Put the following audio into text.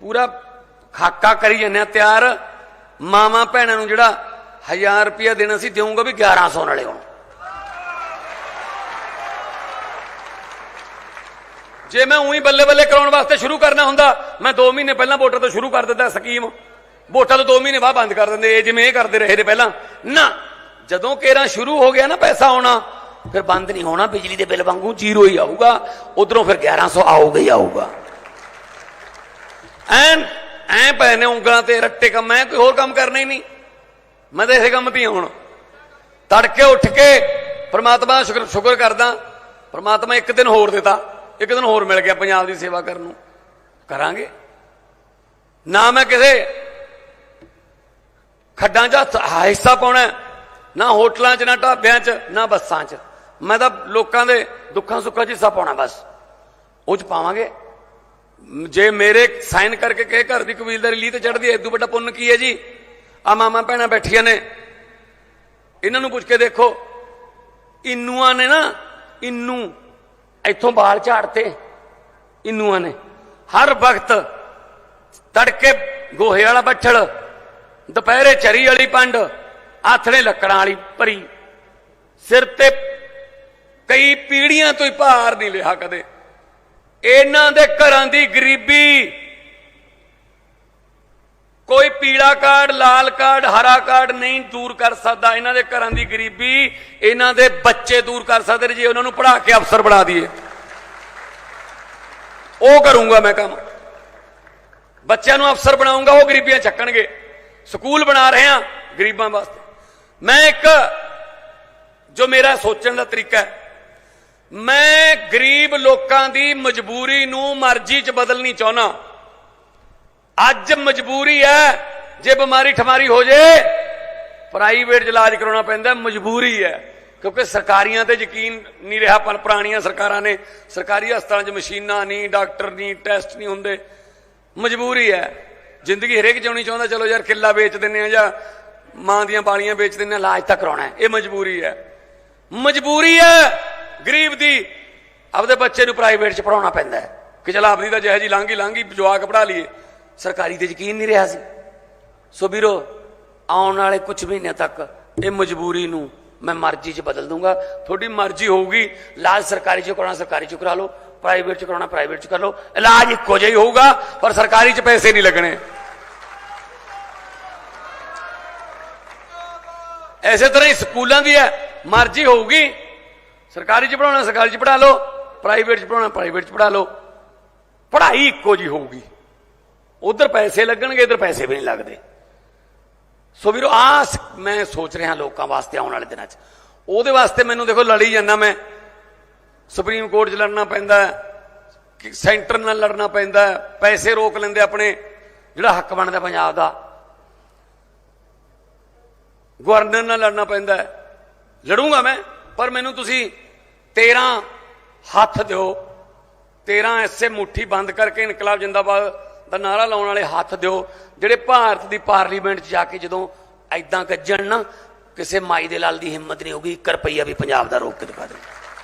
ਪੂਰਾ ਖਾਕਾ ਕਰੀ ਜੰਨੇ ਤਿਆਰ। ਮਾਮਾ ਭੈਣਾਂ ਨੂੰ ਜਿਹੜਾ 1000 ਰੁਪਇਆ ਦੇਣਾ ਸੀ ਦੇਵਾਂਗਾ ਵੀ 1100 ਨਾਲੇ ਹੁਣ। ਜੇ ਮੈਂ ਉਹੀ ਬੱਲੇ ਬੱਲੇ ਕਰਾਉਣ ਵਾਸਤੇ ਸ਼ੁਰੂ ਕਰਨਾ ਹੁੰਦਾ, ਮੈਂ 2 ਮਹੀਨੇ ਪਹਿਲਾਂ ਵੋਟਰ ਤੋਂ ਸ਼ੁਰੂ ਕਰ ਦਿੰਦਾ ਸਕੀਮ। ਵੋਟਾਂ ਤੋਂ 2 ਮਹੀਨੇ ਬਾਅਦ ਬੰਦ ਕਰ ਦਿੰਦੇ, ਇਹ ਜਿਵੇਂ ਇਹ ਕਰਦੇ ਰਹੇ ਨੇ ਪਹਿਲਾਂ। ਨਾ, ਜਦੋਂ ਕੇਰਾ ਸ਼ੁਰੂ ਹੋ ਗਿਆ ਨਾ ਪੈਸਾ ਆਉਣਾ, ਫਿਰ ਬੰਦ ਨਹੀਂ ਹੋਣਾ, ਬਿਜਲੀ ਦੇ ਬਿੱਲ ਵਾਂਗੂ ਜ਼ੀਰੋ ਹੀ ਆਊਗਾ, ਉਧਰੋਂ ਫਿਰ 1100 ਆਊਗਾ ਹੀ ਆਊਗਾ। ਐਨ, ਐ ਪਏ ਨੇ ਉਂਗਲਾਂ ਤੇ ਰੱਟੇ ਕੰਮ ਮੈਂ ਕੋਈ ਹੋਰ ਕੰਮ ਕਰਨਾ ਹੀ ਨਹੀਂ। ਮੈਂ ਤਾਂ ਇਸੇ ਕੰਮ ਤੇ ਹਾਂ ਹੁਣ। ਤੜਕੇ ਉੱਠ ਕੇ ਪ੍ਰਮਾਤਮਾ ਸ਼ੁਕਰ ਸ਼ੁਕਰ ਕਰਦਾ। ਪ੍ਰਮਾਤਮਾ ਇੱਕ ਦਿਨ ਹੋਰ ਦਿੱਤਾ। ਇੱਕ ਦਿਨ ਹੋਰ ਮਿਲ ਗਿਆ ਪੰਜਾਬ ਦੀ ਸੇਵਾ ਕਰਨ ਨੂੰ। ਕਰਾਂਗੇ। ਨਾ ਮੈਂ ਕਿਸੇ ਖੱਡਾਂ 'ਚ ਹਿੱਸਾ ਪਾਉਣਾ ਨਾ ਹੋਟਲਾਂ 'ਚ, ਨਾ ਢਾਬਿਆਂ 'ਚ, ਨਾ ਬੱਸਾਂ 'ਚ। ਮੈਂ ਤਾਂ ਲੋਕਾਂ ਦੇ ਦੁੱਖਾਂ ਸੁੱਖਾਂ 'ਚ ਹਿੱਸਾ ਪਾਉਣਾ ਬਸ। ਉਹ 'ਚ ਪਾਵਾਂਗੇ। ਜੇ ਮੇਰੇ ਸਾਈਨ ਕਰਕੇ ਕਹੇ ਘਰ ਦੀ ਕਬੀਲਦਾਰੀ ਲਈ ਤੇ ਚੜਦੀ ਐ ਇਦੋਂ ਵੱਡਾ ਪੁੰਨ ਕੀ ਹੈ ਜੀ? ਆ ਮਾਮਾ ਭੈਣਾਂ ਬੈਠੀਆਂ ਨੇ। ਇਹਨਾਂ ਨੂੰ ਪੁੱਛ ਕੇ ਦੇਖੋ। ਇਨੂਆਂ ਨੇ ਨਾ, ਇਨੂ ਇੱਥੋਂ ਬਾਲ ਝਾੜਤੇ। ਇਨੂਆਂ ਨੇ। ਹਰ ਵਕਤ ਤੜਕੇ ਗੋਹੇ ਵਾਲਾ ਬੱਠਲ, ਦੁਪਹਿਰੇ ਚਰੀ ਵਾਲੀ ਪੰਡ, ਆਥਣੇ ਲੱਕੜਾਂ ਵਾਲੀ ਭਰੀ। ਸਿਰ ਤੇ ਕਈ ਪੀੜੀਆਂ ਤੋਂ ਹੀ ਭਾਰ ਨਹੀਂ ਲਿਆ ਕਦੇ। ਇਹਨਾਂ ਦੇ ਘਰਾਂ ਦੀ ਗਰੀਬੀ। ਕੋਈ ਪੀਲਾ ਕਾਰਡ, ਲਾਲ ਕਾਰਡ, ਹਰਾ ਕਾਰਡ ਨਹੀਂ ਦੂਰ ਕਰ ਸਕਦਾ। ਇਹਨਾਂ ਦੇ ਘਰਾਂ ਦੀ ਗਰੀਬੀ, ਇਹਨਾਂ ਦੇ ਬੱਚੇ ਦੂਰ ਕਰ ਸਕਦੇ ਜੇ ਉਹਨਾਂ ਨੂੰ ਪੜ੍ਹਾ ਕੇ ਅਫਸਰ ਬਣਾ ਦਈਏ। ਉਹ ਕਰੂੰਗਾ ਮੈਂ ਕੰਮ। ਬੱਚਿਆਂ ਨੂੰ ਅਫਸਰ ਬਣਾਉਂਗਾ, ਉਹ ਗਰੀਬੀਆਂ ਚੱਕਣਗੇ। ਸਕੂਲ ਬਣਾ ਰਹੇ ਹਾਂ ਗਰੀਬਾਂ ਵਾਸਤੇ। ਮੈਂ ਇੱਕ, ਜੋ ਮੇਰਾ ਸੋਚਣ ਦਾ ਤਰੀਕਾ ਹੈ ਮੈਂ ਗਰੀਬ ਲੋਕਾਂ ਦੀ ਮਜਬੂਰੀ ਨੂੰ ਮਰਜ਼ੀ 'ਚ ਬਦਲਣੀ ਚਾਹੁੰਦਾ ਅੱਜ ਮਜਬੂਰੀ ਹੈ, ਜੇ ਬਿਮਾਰੀ ਠਮਾਰੀ ਹੋ ਜੇ ਪ੍ਰਾਈਵੇਟ ਇਲਾਜ ਕਰਾਉਣਾ ਪੈਂਦਾ, ਮਜਬੂਰੀ ਹੈ। ਕਿਉਂਕਿ ਸਰਕਾਰੀਆਂ ਤੇ ਯਕੀਨ ਨਹੀਂ ਰਿਹਾ, ਪਰ ਪੁਰਾਣੀਆਂ ਸਰਕਾਰਾਂ ਨੇ, ਸਰਕਾਰੀ ਹਸਪਤਾਲਾਂ 'ਚ ਮਸ਼ੀਨਾਂ ਨਹੀਂ, ਡਾਕਟਰ ਨਹੀਂ, ਟੈਸਟ ਨਹੀਂ ਹੁੰਦੇ। ਮਜਬੂਰੀ ਹੈ। ਜ਼ਿੰਦਗੀ ਹਰੇਕ ਜਿਉਣੀ ਚਾਹੁੰਦਾ, ਚਲੋ ਯਾਰ ਕਿੱਲਾ ਵੇਚ ਦਿੰਨੇ ਆ ਜਾਂ ਮਾਂ ਦੀਆਂ ਬਾਲੀਆਂ ਵੇਚ ਦਿੰਨੇ ਆ, ਇਲਾਜ ਤਾਂ ਕਰਾਉਣਾ ਹੈ। ਇਹ ਮਜਬੂਰੀ ਹੈ। ਮਜਬੂਰੀ ਹੈ ਗਰੀਬ ਦੀ ਆਪਦੇ ਬੱਚੇ ਨੂੰ ਪ੍ਰਾਈਵੇਟ 'ਚ ਪੜਾਉਣਾ ਪੈਂਦਾ ਕਿ ਚਲ ਆਪਦੀ ਤਾਂ ਜਿਹੇ ਜੀ ਲਾਂਗੀ ਲਾਂਗੀ ਜਵਾਕ ਪੜਾ ਲਈਏ। ਸਰਕਾਰੀ ਤੇ ਯਕੀਨ ਨਹੀਂ ਰਿਹਾ ਸੀ। ਸੋ ਵੀਰੋ, ਆਉਣ ਵਾਲੇ ਕੁਝ ਮਹੀਨਿਆਂ ਤੱਕ ਇਹ ਮਜਬੂਰੀ ਨੂੰ ਮੈਂ ਮਰਜ਼ੀ 'ਚ ਬਦਲ ਦੂੰਗਾ। ਤੁਹਾਡੀ ਮਰਜ਼ੀ ਹੋਊਗੀ। ਇਲਾਜ ਸਰਕਾਰੀ 'ਚ ਕਰਾਉਣਾ, ਸਰਕਾਰੀ 'ਚ ਕਰਾ ਲਓ। ਪ੍ਰਾਈਵੇਟ 'ਚ ਕਰਾਉਣਾ ਪ੍ਰਾਈਵੇਟ 'ਚ ਕਰ ਲਓ। ਇਲਾਜ ਇੱਕੋ ਜਿਹਾ ਹੀ ਹੋਊਗਾ, ਪਰ ਸਰਕਾਰੀ 'ਚ ਪੈਸੇ ਨਹੀਂ ਲੱਗਣੇ। ਐਸੇ ਤਰ੍ਹਾਂ ਹੀ ਸਕੂਲਾਂ ਦੀ ਹੈ। ਮਰਜ਼ੀ ਹੋਊਗੀ। ਸਰਕਾਰੀ 'ਚ ਪੜਾਉਣਾ ਸਰਕਾਰੀ 'ਚ ਪੜਾ ਲਓ ਪ੍ਰਾਈਵੇਟ 'ਚ ਪੜਾਉਣਾ ਪ੍ਰਾਈਵੇਟ 'ਚ ਪੜਾ ਲਓ। ਪੜ੍ਹਾਈ ਇੱਕੋ ਜੀ ਹੋਊਗੀ। ਉਧਰ ਪੈਸੇ ਲੱਗਣਗੇ, ਇਧਰ ਪੈਸੇ ਵੀ ਨਹੀਂ ਲੱਗਦੇ। ਸੋ ਵੀਰੋ ਆ ਮੈਂ ਸੋਚ ਰਿਹਾ ਲੋਕਾਂ ਵਾਸਤੇ ਆਉਣ ਵਾਲੇ ਦਿਨਾਂ 'ਚ। ਉਹਦੇ ਵਾਸਤੇ ਮੈਨੂੰ ਦੇਖੋ ਲੜੀ ਜਾਂਦਾ ਮੈਂ। ਸੁਪਰੀਮ ਕੋਰਟ 'ਚ ਲੜਨਾ ਪੈਂਦਾ ਸੈਂਟਰ ਨਾਲ ਲੜਨਾ ਪੈਂਦਾ ਪੈਸੇ ਰੋਕ ਲੈਂਦੇ ਆਪਣੇ, ਜਿਹੜਾ ਹੱਕ ਬਣਦਾ ਪੰਜਾਬ ਦਾ। ਗਵਰਨਰ ਨਾਲ ਲੜਨਾ ਪੈਂਦਾ ਹੈ। ਲੜੂੰਗਾ ਮੈਂ। ਪਰ ਮੈਨੂੰ ਤੁਸੀਂ 13 ਹੱਥ ਦਿਓ। 13 ਐਸੇ ਮੁੱਠੀ ਬੰਦ ਕਰਕੇ ਇਨਕਲਾਬ ਜਿੰਦਾਬਾਦ ਦਾ ਨਾਰਾ ਲਾਉਣ ਵਾਲੇ ਹੱਥ ਦਿਓ, ਜਿਹੜੇ ਭਾਰਤ ਦੀ ਪਾਰਲੀਮੈਂਟ 'ਚ ਜਾ ਕੇ ਜਦੋਂ ਐਦਾਂ ਗੱਜਣ ਨਾ, ਕਿਸੇ ਮਾਈ ਦੇ ਲਾਲ ਦੀ ਹਿੰਮਤ ਨਹੀਂ ਹੋਗੀ 1 ਰੁਪਈਆ ਵੀ ਪੰਜਾਬ ਦਾ ਰੋਕ ਕੇ ਦਿਖਾ ਦੇ